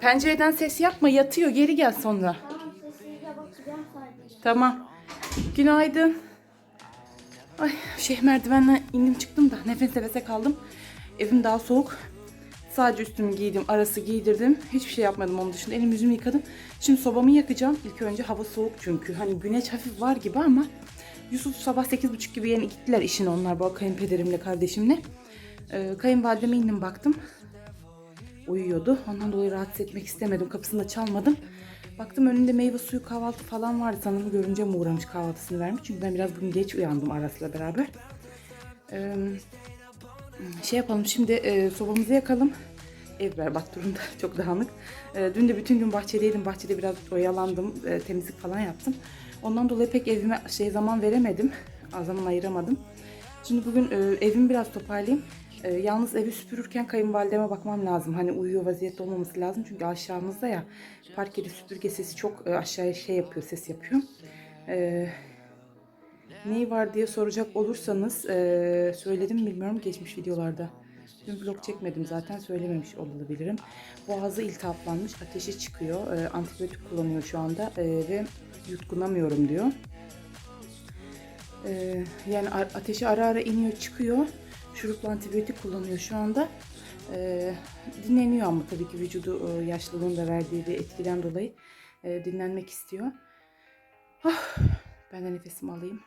Pencereden ses yapma yatıyor geri gel sonra. Tamam sesiyle bakacağım sadece. Tamam. Günaydın. Ay şey merdivenden indim çıktım da nefes nefese kaldım. Evim daha soğuk. Sadece üstümü giydim, arası giydirdim. Hiçbir şey yapmadım onun dışında. Elimi yüzümü yıkadım. Şimdi sobamı yakacağım. İlk önce hava soğuk çünkü. Hani güneş hafif var gibi ama Yusuf sabah 8.30 gibi yeni gittiler işine onlar bu kayınpederimle kardeşimle. Ee, kayınvalideme indim baktım. Uyuyordu. Ondan dolayı rahatsız etmek istemedim. Kapısını da çalmadım. Baktım önünde meyve suyu kahvaltı falan vardı. Sanırım görünce mi uğramış kahvaltısını vermiş. Çünkü ben biraz bugün geç uyandım Aras'la beraber. Ee, şey yapalım şimdi e, sobamızı yakalım. Ev berbat durumda. Çok dağınık. E, dün de bütün gün bahçedeydim. Bahçede biraz oyalandım. e, temizlik falan yaptım. Ondan dolayı pek evime şey zaman veremedim. Zaman ayıramadım. Şimdi bugün e, evimi biraz toparlayayım. E, yalnız evi süpürürken kayınvalideme bakmam lazım. Hani uyuyor vaziyette olmaması lazım. Çünkü aşağımızda ya parkeli süpürge sesi çok e, aşağıya şey yapıyor, ses yapıyor. E, neyi var diye soracak olursanız e, söyledim bilmiyorum geçmiş videolarda. Dün vlog çekmedim zaten söylememiş olabilirim. Boğazı iltihaplanmış, ateşi çıkıyor. E, antibiyotik kullanıyor şu anda e, ve yutkunamıyorum diyor. E, yani ateşi ara ara iniyor çıkıyor. Şuruplu antibiyotik kullanıyor şu anda. E, dinleniyor ama tabii ki vücudu e, yaşlılığın da verdiği bir etkiden dolayı e, dinlenmek istiyor. Ah, ben de nefesimi alayım.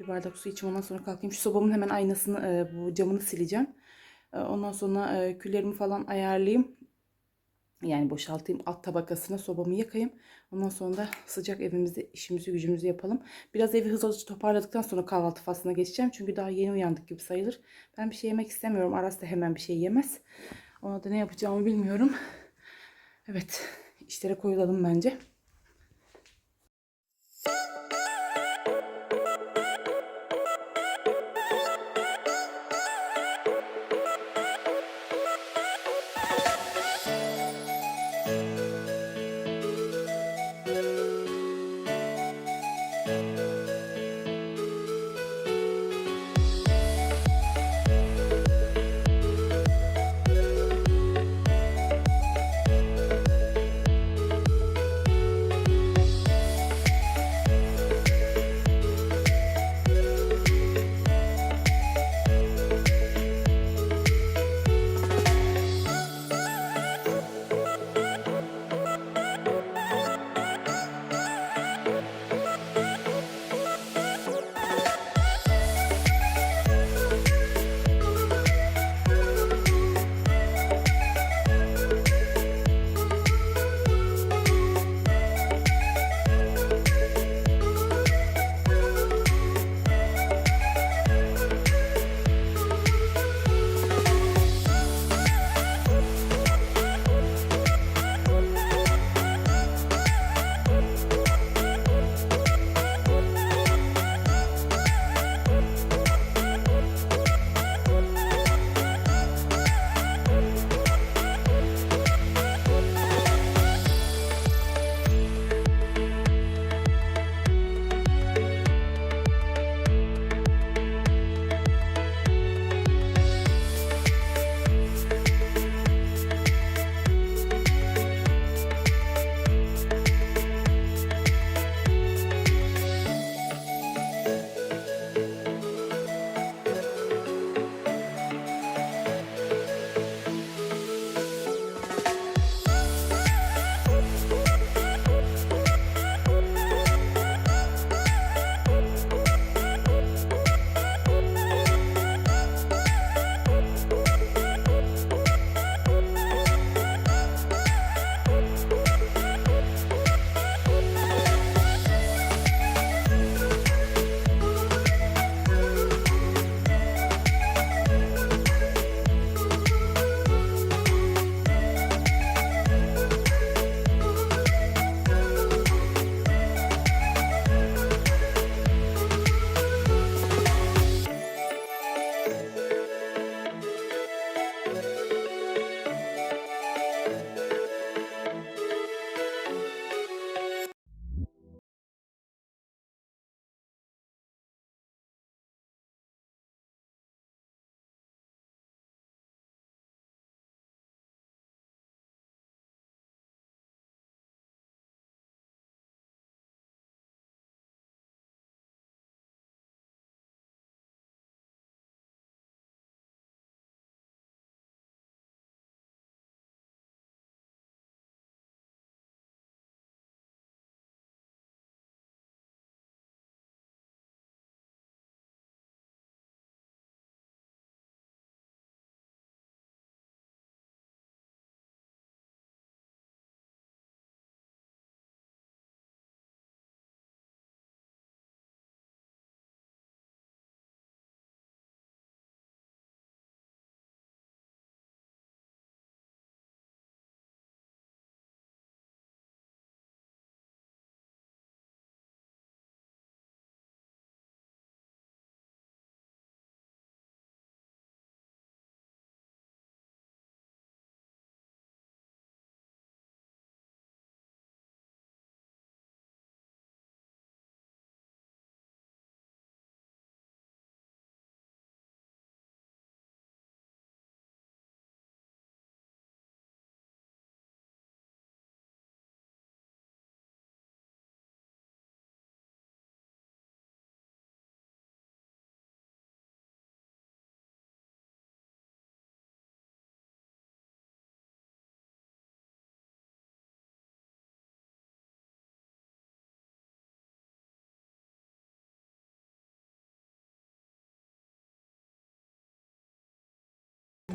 Bir bardak su içeyim ondan sonra kalkayım. Şu sobamın hemen aynasını, e, bu camını sileceğim. E, Ondan sonra e, küllerimi falan ayarlayayım. Yani boşaltayım alt tabakasına sobamı yakayım. Ondan sonra da sıcak evimizde işimizi gücümüzü yapalım. Biraz evi hızlıca toparladıktan sonra kahvaltı faslına geçeceğim. Çünkü daha yeni uyandık gibi sayılır. Ben bir şey yemek istemiyorum. Aras da hemen bir şey yemez. Ona da ne yapacağımı bilmiyorum. Evet işlere koyulalım bence.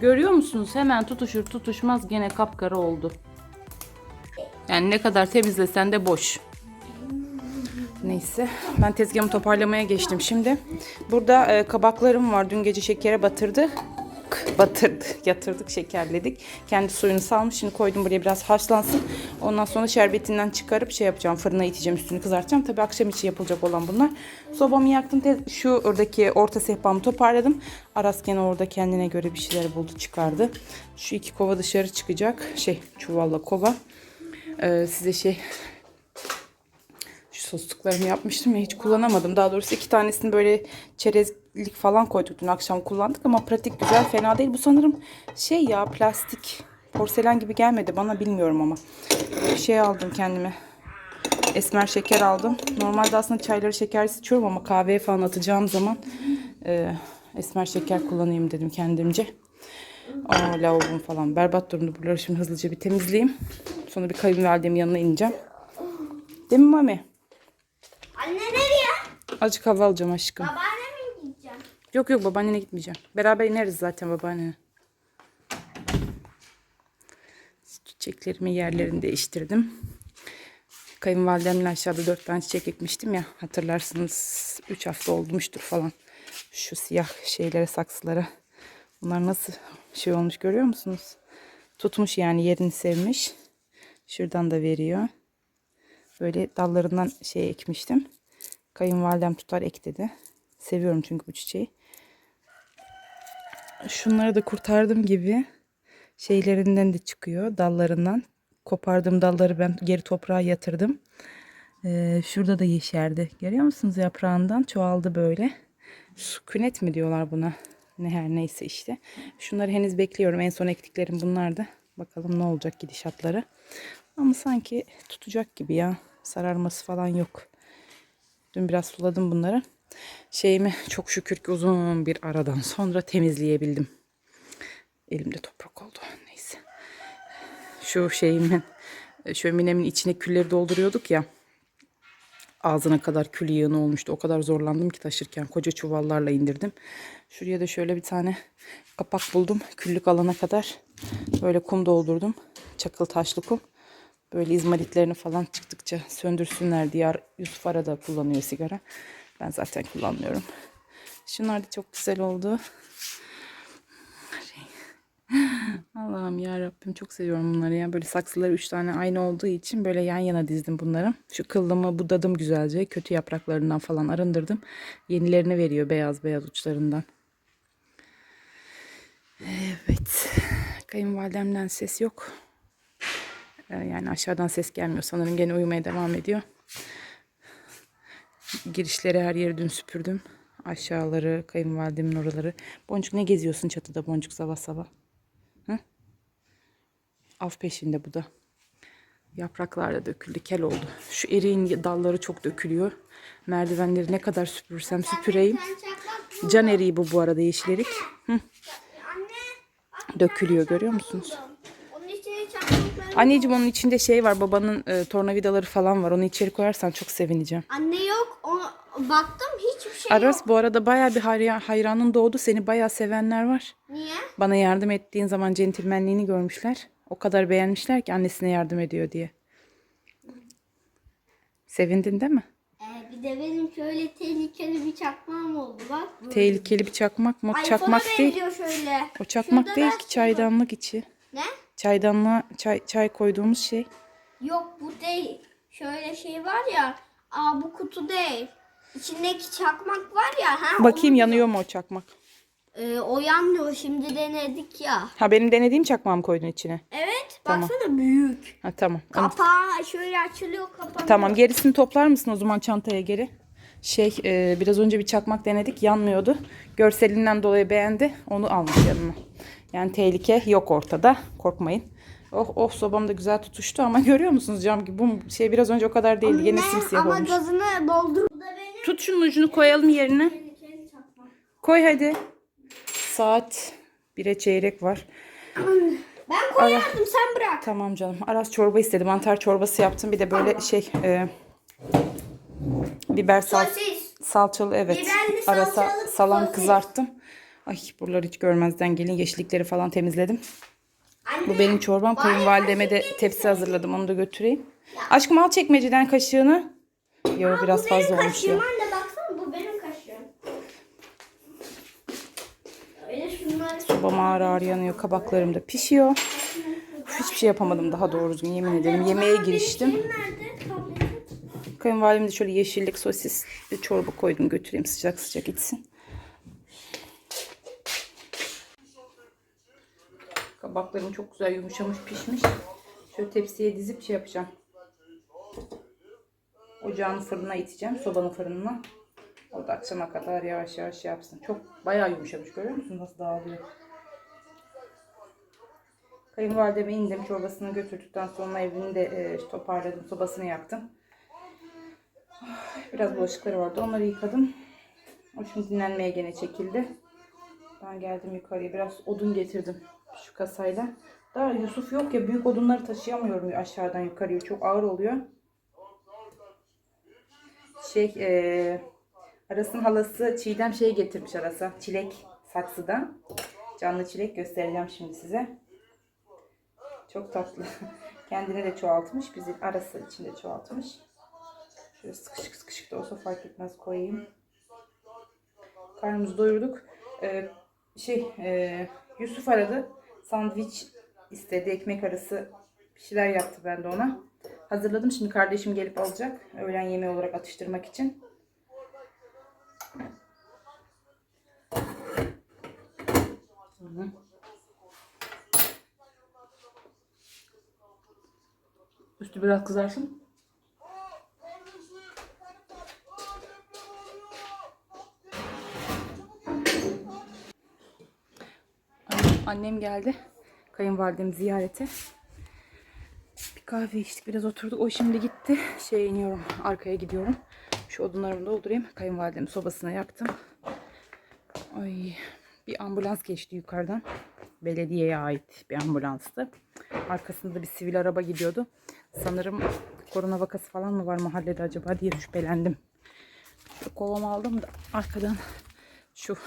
Görüyor musunuz? Hemen tutuşur tutuşmaz gene kapkara oldu. Yani ne kadar temizlesen de boş. Neyse ben tezgahımı toparlamaya geçtim şimdi. Burada e, kabaklarım var. Dün gece şekere batırdık. Batırdık, yatırdık, şekerledik. Kendi suyunu salmış. Şimdi koydum buraya biraz haşlansın. Ondan sonra şerbetinden çıkarıp şey yapacağım. Fırına iteceğim, üstünü kızartacağım. Tabii akşam için yapılacak olan bunlar. Sobamı yaktım. Şu oradaki orta sehpamı toparladım. Aras gene orada kendine göre bir şeyler buldu, çıkardı. Şu iki kova dışarı çıkacak. Şey, çuvalla kova. Ee, size şey sosluklarımı yapmıştım ya hiç kullanamadım. Daha doğrusu iki tanesini böyle çerezlik falan koyduk dün akşam kullandık ama pratik güzel fena değil. Bu sanırım şey ya plastik porselen gibi gelmedi bana bilmiyorum ama. Bir şey aldım kendime. Esmer şeker aldım. Normalde aslında çayları şekersiz içiyorum ama kahveye falan atacağım zaman e, esmer şeker kullanayım dedim kendimce. Aa, lavabom falan berbat durumda. Buraları şimdi hızlıca bir temizleyeyim. Sonra bir kayınvalidemin yanına ineceğim. Değil mi Mami? Anne nereye? Azıcık hava alacağım aşkım. Babaanneme mi gideceğim? Yok yok babaannene gitmeyeceğim. Beraber ineriz zaten babaannene. Çiçeklerimi yerlerini değiştirdim. Kayınvalidemle aşağıda dört tane çiçek ekmiştim ya. Hatırlarsınız 3 hafta olmuştur falan. Şu siyah şeylere saksılara. Bunlar nasıl şey olmuş görüyor musunuz? Tutmuş yani yerini sevmiş. Şuradan da veriyor. Böyle dallarından şey ekmiştim. Kayınvalidem tutar ek dedi. Seviyorum çünkü bu çiçeği. Şunları da kurtardım gibi şeylerinden de çıkıyor dallarından. Kopardığım dalları ben geri toprağa yatırdım. Ee, şurada da yeşerdi. Görüyor musunuz yaprağından çoğaldı böyle. Sükunet mi diyorlar buna? Ne her neyse işte. Şunları henüz bekliyorum. En son ektiklerim bunlardı. Bakalım ne olacak gidişatları. Ama sanki tutacak gibi ya. Sararması falan yok. Dün biraz suladım bunları. Şeyimi çok şükür ki uzun bir aradan sonra temizleyebildim. Elimde toprak oldu. Neyse. Şu şeyimin şöminemin içine külleri dolduruyorduk ya. Ağzına kadar kül yığını olmuştu. O kadar zorlandım ki taşırken koca çuvallarla indirdim. Şuraya da şöyle bir tane kapak buldum. Küllük alana kadar böyle kum doldurdum. Çakıl taşlı kum. Böyle izmaritlerini falan çıktıkça söndürsünler diye Yusuf arada kullanıyor sigara. Ben zaten kullanmıyorum. Şunlar da çok güzel oldu. Allah'ım ya Rabbim çok seviyorum bunları ya. Böyle saksıları üç tane aynı olduğu için böyle yan yana dizdim bunları. Şu kıllımı budadım güzelce. Kötü yapraklarından falan arındırdım. Yenilerini veriyor beyaz beyaz uçlarından. Evet. Kayınvalidemden ses yok. Ee, Yani aşağıdan ses gelmiyor. Sanırım gene uyumaya devam ediyor. Girişleri her yeri dün süpürdüm. Aşağıları, kayınvalidemin oraları. Boncuk ne geziyorsun çatıda boncuk sabah sabah? Hı? Av peşinde bu da. Yapraklar da döküldü, kel oldu. Şu eriğin dalları çok dökülüyor. Merdivenleri ne kadar süpürsem süpüreyim. Can eriği bu bu arada yeşil erik. Hı, dökülüyor görüyor musunuz? Anneciğim onun içinde şey var babanın e, tornavidaları falan var. Onu içeri koyarsan çok sevineceğim. Anne yok. Onu baktım hiçbir şey yok. Aras bu arada baya bir hayra- hayranın doğdu. Seni baya sevenler var. Niye? Bana yardım ettiğin zaman centilmenliğini görmüşler. O kadar beğenmişler ki annesine yardım ediyor diye. Sevindin değil mi? Ee, bir de benim şöyle tehlikeli bir çakmağım oldu bak. bu. Tehlikeli bir çakmak mı? İPhone'a çakmak değil. şöyle. O çakmak Şurada değil ki çaydanlık içi. Ne? Çaydanlığa çay, çay koyduğumuz şey. Yok bu değil. Şöyle şey var ya. Aa bu kutu değil. İçindeki çakmak var ya. Ha, Bakayım yanıyor mu o çakmak? Ee, o yanmıyor. Şimdi denedik ya. Ha benim denediğim çakmağı mı koydun içine? Evet. Tamam. Baksana büyük. Ha tamam. Onu- Kapağı şöyle açılıyor kapanıyor. Tamam gerisini toplar mısın o zaman çantaya geri? Şey e, biraz önce bir çakmak denedik yanmıyordu. Görselinden dolayı beğendi. Onu almış yanına. Yani tehlike yok ortada. Korkmayın. Oh oh sobam da güzel tutuştu ama görüyor musunuz cam gibi bu şey biraz önce o kadar değildi. Yine Ne? simsiyah Ama olmuş. gazını doldur. Tut şunun ucunu koyalım yerine. Koy hadi. Saat 1'e çeyrek var. Ben koyardım sen bırak. Tamam canım. Aras çorba istedi. Mantar çorbası yaptım. Bir de böyle şey e, biber sal Sosis. salçalı evet. Biberli Arasa salam sosis. kızarttım. Ay buraları hiç görmezden gelin. Yeşillikleri falan temizledim. Anne, Bu benim çorbam. Kayınvalideme de tepsi hazırladım. Onu da götüreyim. Aşkım al çekmeceden kaşığını. Yo biraz bu fazla olmuş kaşığım ya. anne baksana bu benim kaşığım. Öyle şunları Sobam ağır ağır yanıyor. Kabaklarım da pişiyor. Uf, Hiçbir şey yapamadım daha doğru düzgün yemin ederim. Yemeğe giriştim. Kayınvalidem de şöyle yeşillik sosis bir çorba koydum götüreyim sıcak sıcak içsin. Kabaklarım çok güzel yumuşamış pişmiş. Şöyle tepsiye dizip şey yapacağım. Ocağın fırına iteceğim. Sobanın fırınına. O da akşama kadar yavaş yavaş şey yapsın. Çok bayağı yumuşamış görüyor musun nasıl dağılıyor. Kayınvalideme indim. Çorbasını götürdükten sonra evini de e, toparladım. Sobasını yaktım. Biraz bulaşıkları vardı. Onları yıkadım. O şimdi dinlenmeye gene çekildi. Ben geldim yukarıya. Biraz odun getirdim şu kasayla. Daha Yusuf yok ya. Büyük odunları taşıyamıyorum aşağıdan yukarıya. Çok ağır oluyor. Şey, eee Aras'ın halası Çiğdem şey getirmiş Aras'a. Çilek saksıdan. Canlı çilek göstereceğim şimdi size. Çok tatlı. Kendine de çoğaltmış. Bizi arası içinde çoğaltmış. Şöyle sıkışık sıkışık da olsa fark etmez koyayım. Karnımızı doyurduk. Ee, şey e, Yusuf aradı. Sandviç istedi. Ekmek arası bir şeyler yaptı ben de ona. Hazırladım. Şimdi kardeşim gelip alacak. Öğlen yemeği olarak atıştırmak için. Hı hı. Üstü biraz kızarsın. Annem geldi. Kayınvalidem ziyarete. Bir kahve içtik biraz oturduk. O şimdi gitti. Şeye iniyorum. Arkaya gidiyorum. Şu odunlarımı doldurayım. Kayınvalidemin sobasına yaktım. Ay bir ambulans geçti yukarıdan. Belediyeye ait bir ambulanstı. Arkasında bir sivil araba gidiyordu. Sanırım korona vakası falan mı var mahallede acaba diye şüphelendim. Şu kovamı aldım da arkadan şu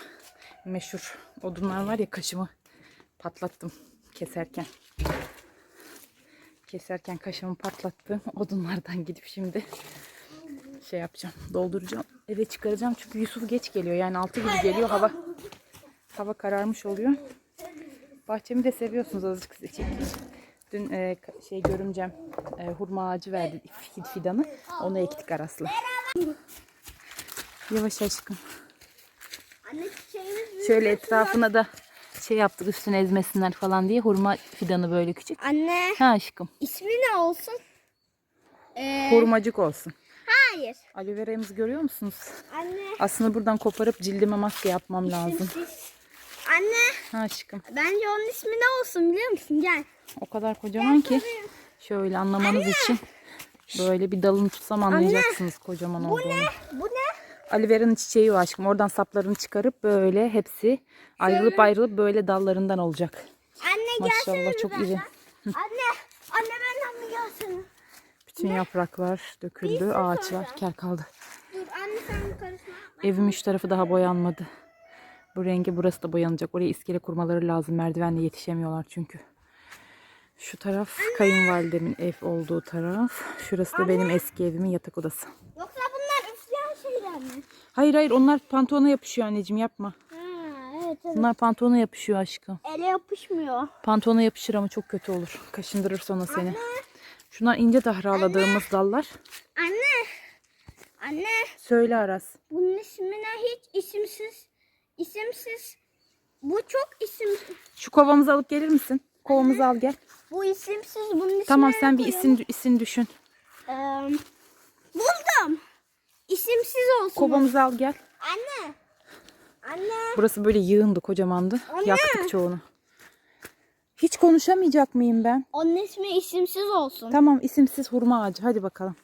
meşhur odunlar var ya kaşımı patlattım keserken. Keserken kaşımı patlattım. Odunlardan gidip şimdi şey yapacağım. Dolduracağım. Eve çıkaracağım. Çünkü Yusuf geç geliyor. Yani 6 gibi geliyor. Hava hava kararmış oluyor. Bahçemi de seviyorsunuz azıcık size çekeyim. Dün e, şey görümcem e, hurma ağacı verdi fi- fidanı. Onu ektik arasla. Yavaş aşkım. Şöyle etrafına da şey yaptık üstüne ezmesinler falan diye hurma fidanı böyle küçük. Anne Ha aşkım. ismi ne olsun? Ee, Hurmacık olsun. hayır. Aloe vera'mızı görüyor musunuz? Anne Aslında buradan koparıp cildime maske yapmam lazım. isimsiz. Anne Ha aşkım. bence onun ismi ne olsun biliyor musun? Gel. O kadar kocaman ki şöyle anlamanız için böyle bir dalını tutsam anlayacaksınız kocaman olduğunu. Bu ne? Aloe vera'nın çiçeği o aşkım. Oradan saplarını çıkarıp böyle hepsi ayrılıp ayrılıp böyle dallarından olacak. Anne Maşallah gelsene çok bir iri. Anne, anne benden mi gelsene? Bütün yapraklar döküldü, ağaçlar kel kaldı. Dur anne sen karışma. Evim üç tarafı daha boyanmadı. Bu rengi burası da boyanacak. Oraya iskele kurmaları lazım. Merdivenle yetişemiyorlar çünkü. Şu taraf kayınvalidemin ev olduğu taraf. Şurası da benim eski evimin yatak odası. Yoksa mi? Hayır hayır onlar pantolona yapışıyor anneciğim yapma. Ha, evet evet. Bunlar pantolona yapışıyor aşkım. Ele yapışmıyor. Pantolona yapışır ama çok kötü olur. Kaşındırır sonra seni. Şunlar ince tahraladığımız dallar. Anne. Anne. Söyle Aras. Bunun ismine hiç isimsiz. isimsiz. Bu çok isimsiz. Şu kovamızı alıp gelir misin? Kovamızı al gel. Bu isimsiz. Bunun Tamam sen bir isim isim düşün. Ee, buldum. İsimsiz olsun. Kovamızı al gel. Anne. Anne. Burası böyle yığındı kocamandı. Anne. Yaktık çoğunu. Hiç konuşamayacak mıyım ben? Onun ismi isimsiz olsun. Tamam isimsiz hurma ağacı. Hadi bakalım.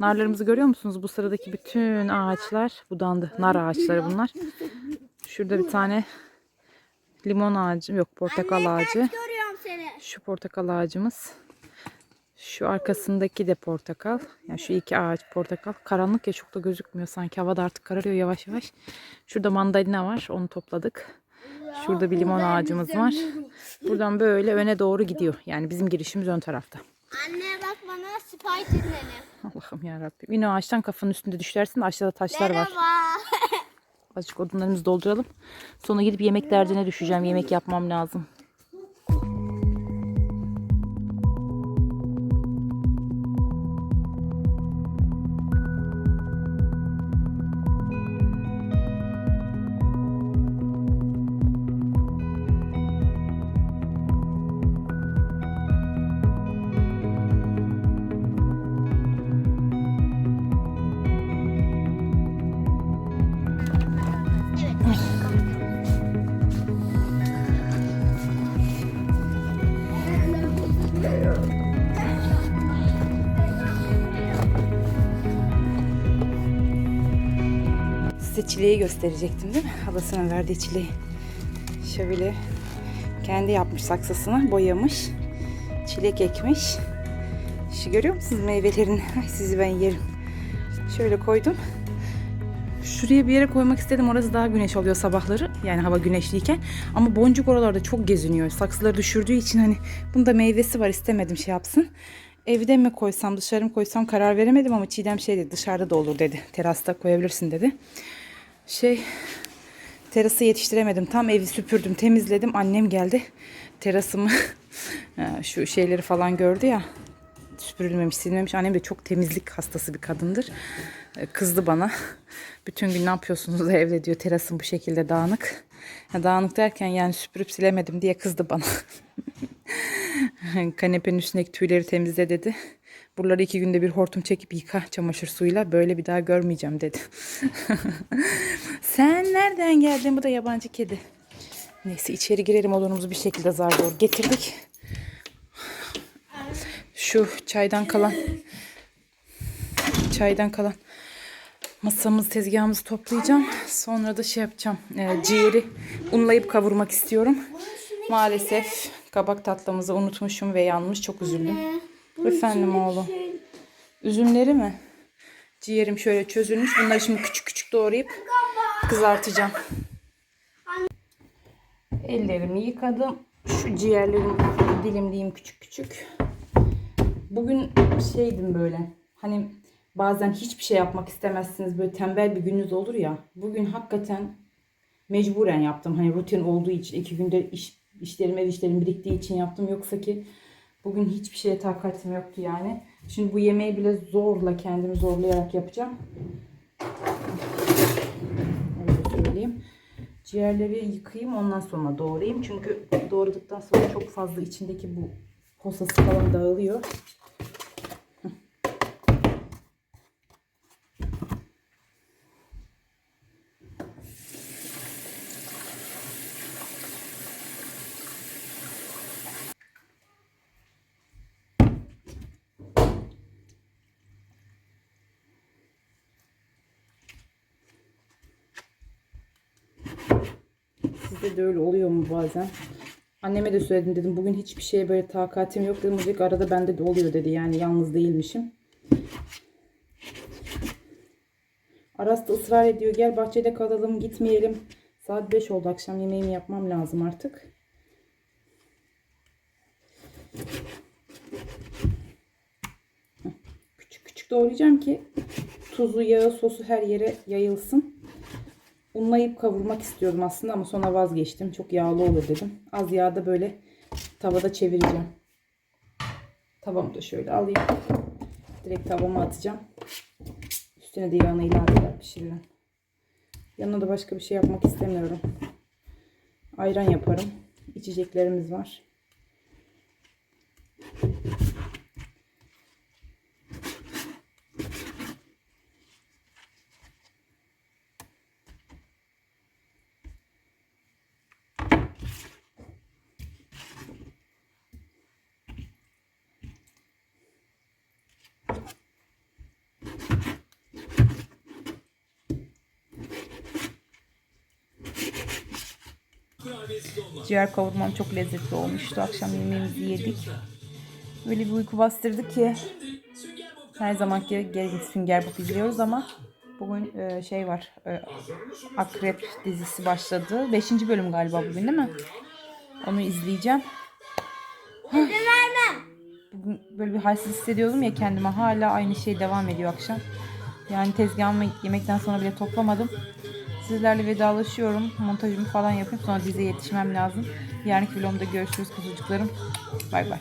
Narlarımızı görüyor musunuz? Bu sıradaki bütün ağaçlar budandı. Nar ağaçları bunlar. Şurada bir tane limon ağacı yok portakal ağacı. Görüyorum seni. Şu portakal ağacımız. Şu arkasındaki de portakal. Yani şu iki ağaç portakal. Karanlık ya çok da gözükmüyor sanki. Havada artık kararıyor yavaş yavaş. Şurada mandalina var. Onu topladık. Şurada bir limon ağacımız var. Buradan böyle öne doğru gidiyor. Yani bizim girişimiz ön tarafta. Anne bak bana Spiderman'im. Allah'ım ya Rabbim. Yine ağaçtan kafanın üstünde düşersin de aşağıda taşlar var. Merhaba. Azıcık odunlarımızı dolduralım. Sonra gidip yemek derdine düşeceğim. Yemek yapmam lazım. Çileği gösterecektim değil mi? Halasının verdiği çileği. Şöyle kendi yapmış saksısına boyamış. Çilek ekmiş. Şu görüyor musunuz meyvelerini? Ay sizi ben yerim. Şöyle koydum. Şuraya bir yere koymak istedim. Orası daha güneş oluyor sabahları. Yani hava güneşliyken. Ama boncuk oralarda çok geziniyor. Saksıları düşürdüğü için hani bunda meyvesi var istemedim şey yapsın. Evde mi koysam dışarı mı koysam karar veremedim ama Çiğdem şey dedi dışarıda da olur dedi. Terasta koyabilirsin dedi. Şey terası yetiştiremedim. Tam evi süpürdüm temizledim. Annem geldi. Terasımı şu şeyleri falan gördü ya süpürülmemiş, silmemiş. Annem de çok temizlik hastası bir kadındır. E, Kızdı bana. Bütün gün ne yapıyorsunuz evde diyor. Terasım bu şekilde dağınık. Dağınık derken yani süpürüp silemedim diye kızdı bana. Kanepenin üstündeki tüyleri temizle dedi. Buraları iki günde bir hortum çekip yıka çamaşır suyuyla. Böyle bir daha görmeyeceğim dedi. Sen nereden geldin? Bu da yabancı kedi. Neyse içeri girelim odunumuzu bir şekilde zar zor getirdik. Şu çaydan kalan çaydan kalan masamızı tezgahımızı toplayacağım. Sonra da şey yapacağım. e, ciğeri unlayıp kavurmak istiyorum. Maalesef kabak tatlımızı unutmuşum ve yanmış. Çok üzüldüm. Efendim oğlum. Üzümleri mi? Ciğerim şöyle çözülmüş. Bunları şimdi küçük küçük doğrayıp kızartacağım. Ellerimi yıkadım. Şu ciğerlerimi dilimleyeyim küçük küçük. Bugün şeydim böyle. Hani bazen hiçbir şey yapmak istemezsiniz. Böyle tembel bir gününüz olur ya. Bugün hakikaten mecburen yaptım. Hani rutin olduğu için iki günde iş, işlerim ev işlerim biriktiği için yaptım. Yoksa ki bugün hiçbir şeye takatim yoktu yani. Şimdi bu yemeği bile zorla kendimi zorlayarak yapacağım. Öyle söyleyeyim. Ciğerleri yıkayayım ondan sonra doğrayayım. Çünkü doğradıktan sonra çok fazla içindeki bu posası falan dağılıyor. Sizde de öyle oluyor mu bazen? Anneme de söyledim dedim bugün hiçbir şeye böyle takatim yok dedim. Dedik arada bende de oluyor dedi yani yalnız değilmişim. Aras da ısrar ediyor gel bahçede kalalım gitmeyelim. Saat 5 oldu akşam yemeğimi yapmam lazım artık. Küçük küçük doğrayacağım ki tuzu, yağı, sosu her yere yayılsın. Unlayıp kavurmak istiyordum aslında ama sonra vazgeçtim. Çok yağlı olur dedim. Az yağda böyle tavada çevireceğim. Tavamı da şöyle alayım. Direkt tavama atacağım. Üstüne de yağını ilave eder pişiririm. Yanına da başka bir şey yapmak istemiyorum. Ayran yaparım. İçeceklerimiz var. Ciğer kavurmam çok lezzetli olmuştu. Akşam yemeğimizi yedik. Böyle bir uyku bastırdı ki her zamanki gibi Sünger Bob izliyoruz ama Bugün e, şey var. e, Akrep dizisi başladı. Beşinci bölüm galiba bugün değil mi? Onu izleyeceğim. Bugün böyle bir halsiz hissediyordum ya kendime. Hala aynı şey devam ediyor akşam. Yani tezgahımı yemekten sonra bile toplamadım. Sizlerle vedalaşıyorum. Montajımı falan yapayım. Sonra diziye yetişmem lazım. Yarınki vlogumda görüşürüz kuzucuklarım. Bay bay.